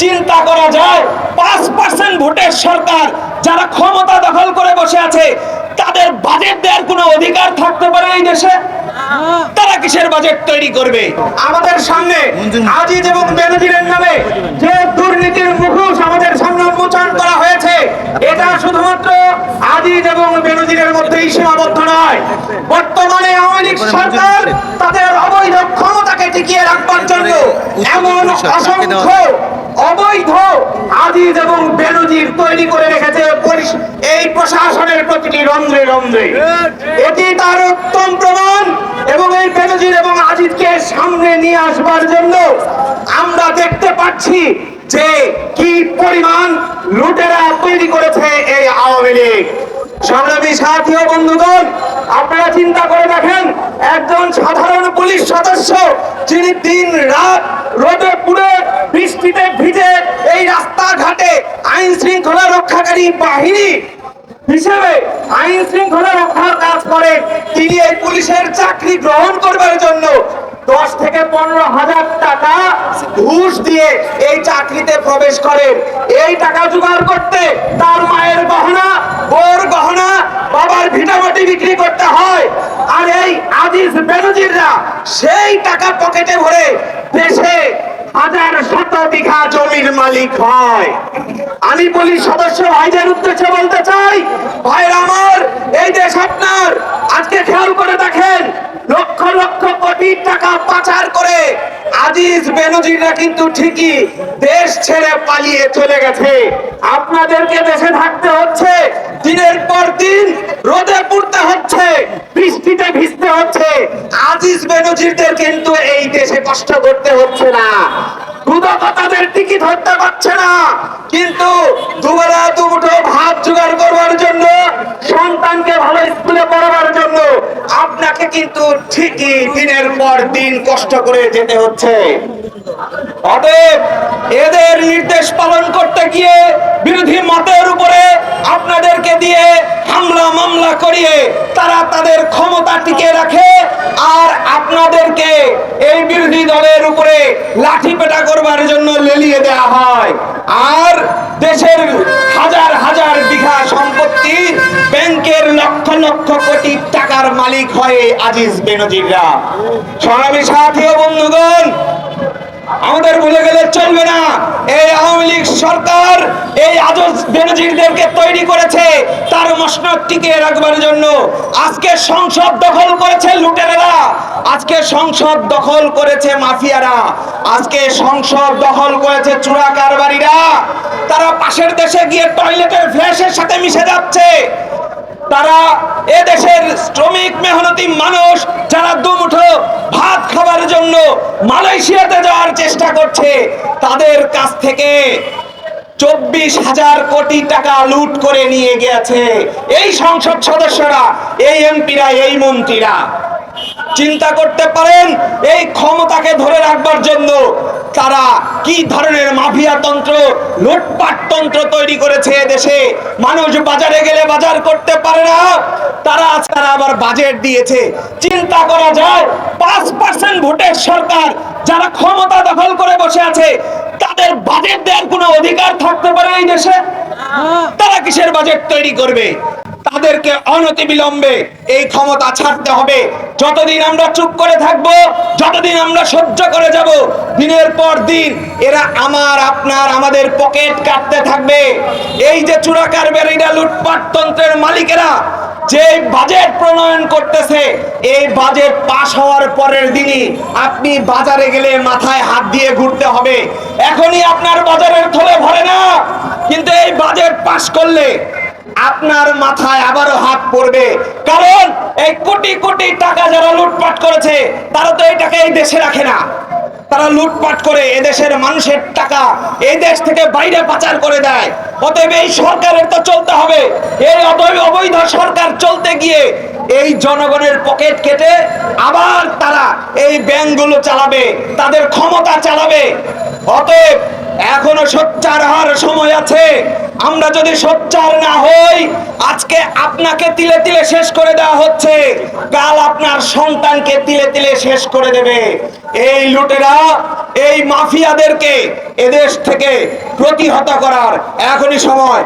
চিন্তা করা যায়। পাঁচ পার্সেন্ট ভোটের সরকার যারা ক্ষমতা দখল করে বসে আছে, তাদের বাজেট দেওয়ার কোনো অধিকার থাকতে পারে এই দেশে? কিসের বাজেট তৈরি করবে। আমাদের সামনে আজিজ এবং বেনজিরের নামে যে দুর্নীতির মুখোশ আমাদের সামনে উন্মোচন করা হয়েছে এটা শুধুমাত্র আজিজ এবং বেনজিরের মধ্যেই সীমাবদ্ধ নয়। বর্তমানে আওয়ামী লীগ সরকার তাদের অবৈধ ক্ষমতাকে টিকিয়ে রাখবার জন্য এমন অসংখ্য অবৈধ আজিজ এবং বেনজির তৈরি করে রেখেছে এই প্রশাসনের প্রতিটি রন্ধ্রে রন্ধ্রে। এটি তার উত্তম প্রমাণ। এই বেনজির এবং আজিজকে সামনে নিয়ে আসবার জন্য আমরা দেখতে পাচ্ছি যে কি পরিমাণ লুটেরা তৈরি করেছে এই আওয়ামী লীগ। সংগ্রামী বন্ধুগণ, আপনারা চিন্তা করে দেখেন, একজন সাধারণ পুলিশ সদস্য যিনি দিন রাত রোদে পুড়ে বৃষ্টিতে ভিজে এই রাস্তাঘাটে আইন শৃঙ্খলা রক্ষাকারী বাহিনী হিসেবে আইন শৃঙ্খলা রক্ষার কাজ করেন তিনি এই পুলিশের চাকরি গ্রহণ করবার জন্য দশ থেকে পনেরো হাজার টাকা ঘুষ দিয়ে এই চাকরিতে প্রবেশ করেন। এই টাকা জোগাড় করতে তার মায়ের গহনা বোর গহনা, বাবার ভিটামাটি বিক্রি করতে হয়। আর এই আজিজ বেনজিররা সেই টাকা পকেটে ভরে দেশে হাজার শত বিঘা জমির মালিক হয়। আমি পুলিশ সদস্য ভাইদের উদ্দেশ্যে বলতে চাই, ভাইরা আপনার আজকে খেয়াল করে দেখেন, লক্ষ লক্ষ কোটি টাকা পাচার করে আজিজ বেনজিররা কিন্তু ঠিকই দেশ ছেড়ে পালিয়ে চলে গেছে। আপনাদেরকে দেশে থাকতে হচ্ছে, দিনের পর দিন রোদে পুড়তে হচ্ছে, বৃষ্টিতে ভিজতে হচ্ছে। আজিজ বেনজিরদের কিন্তু এই দেশে কষ্ট করতে হচ্ছে না। দুদক তাদের টিকিট হত্যা করছে না, কিন্তু দুবেলা দুমুঠো ভাত জোগাড় করবার জন্য সন্তানকে ভালো স্কুলে পড়াবার জন্য আপনাকে কিন্তু ঠিকই দিনের পর দিন কষ্ট করে যেতে হচ্ছে। অতএব এদের নির্দেশ পালন করতে গিয়ে বিরোধী মতের উপরে আপনাদেরকে দিয়ে হামলা মামলা করিয়ে তারা তাদের ক্ষমতা টিকে রাখে। আপনাদেরকে এই বিরোধী দলের উপরে লাঠি পেটা করবার জন্য লেলিয়ে দেয়া হয়। আর দেশের হাজার হাজার বিঘা সম্পত্তি ব্যাংকের লক্ষ লক্ষ কোটি টাকার মালিক হয় আজিজ বেনজিররা। সনামী সাথী বন্ধুগণ আমাদের ভুলে গেলে চলবে না। এই আওয়ামী লীগ সরকার এই আজজ বেনজিরদেরকে তৈরি করেছে, তার মসনদ টিকে রাখবার জন্য। আজকে সংসদ দখল করেছে লুটেরেরা। আজকে সংসদ দখল করেছে মাফিয়ারা। আজকে সংসদ দখল করেছে চূড়া কারবারিরা। তারা পাশের দেশে গিয়ে টয়লেটের ফ্ল্যাশের সাথে মিশে যাচ্ছে। তারা এ দেশের শ্রমিক মেহনতি মানুষ, যারা দুমুঠো মালয়েশিয়াতে যাওয়ার চেষ্টা করছে। তাদের কাছ থেকে চব্বিশ হাজার কোটি টাকা লুট করে নিয়ে গেছে এই সংসদ সদস্যরা, এই এমপিরা, এই মন্ত্রীরা। চিন্তা করতে পারেন, এই ক্ষমতাকে ধরে রাখবার জন্য তারা ধরনের মাফিয়া তন্ত্র, লুটপাট তন্ত্র তৈরি করেছে দেশে। মানুষ বাজারে গেলে বাজার করতে পারে না, তারা তারা আবার বাজেট দিয়েছে। চিন্তা করা যায়, পাঁচ পার্সেন্ট ভোটের সরকার যারা ক্ষমতা দখল করে বসে আছে, তাদের বাজেট দেওয়ার কোনো অধিকার থাকতে পারে এই দেশে? তারা কিসের বাজেট তৈরি করবে? তাদেরকে অনতি বিলম্বে এই ক্ষমতা ছাড়তে হবে। যতদিন আমরা চুপ করে থাকব, যতদিন আমরা সহ্য করে যাব, দিনের পর দিন এরা আমার, আপনার, আমাদের পকেট কাটতে থাকবে। এই যে চুরাকার বেরিরা লুটপাট তন্ত্রের মালিকেরা যে বাজেট প্রণয়ন করতেছে, এই বাজেট পাশ হওয়ার পরের দিনই আপনি বাজারে গেলে মাথায় হাত দিয়ে ঘুরতে হবে। এখনই আপনার বাজারের থলে ভরে না, কিন্তু এই বাজেট পাশ করলে আপনার মাথায় আবারও হাত পড়বে। কারণ এই কোটি কোটি টাকা যারা লুটপাট করেছে, তারা তো এই টাকা এই দেশে রাখে না। তারা লুটপাট করে এদেশের মানুষের টাকা এই দেশ থেকে বাইরে পাচার করে দেয়। অতএব এই সরকারের তো চলতে হবে। এই অতএব অবৈধ সরকার চলতে গিয়ে এই জনগণের পকেট কেটে আবার তারা এই ব্যাংকগুলো চালাবে, তাদের ক্ষমতা চালাবে। অতএব এখনও সোচ্চার হওয়ার সময় আছে। আমরা যদি সোচ্চার না হই, আজকে আপনাকে তিলে তিলে শেষ করে দেওয়া হচ্ছে। কাল আপনার সন্তানকে তিলে তিলে শেষ করে দেবে। এই লুটেরা, এই মাফিয়াদেরকে এদেশ থেকে প্রতিহত করার এখনই সময়।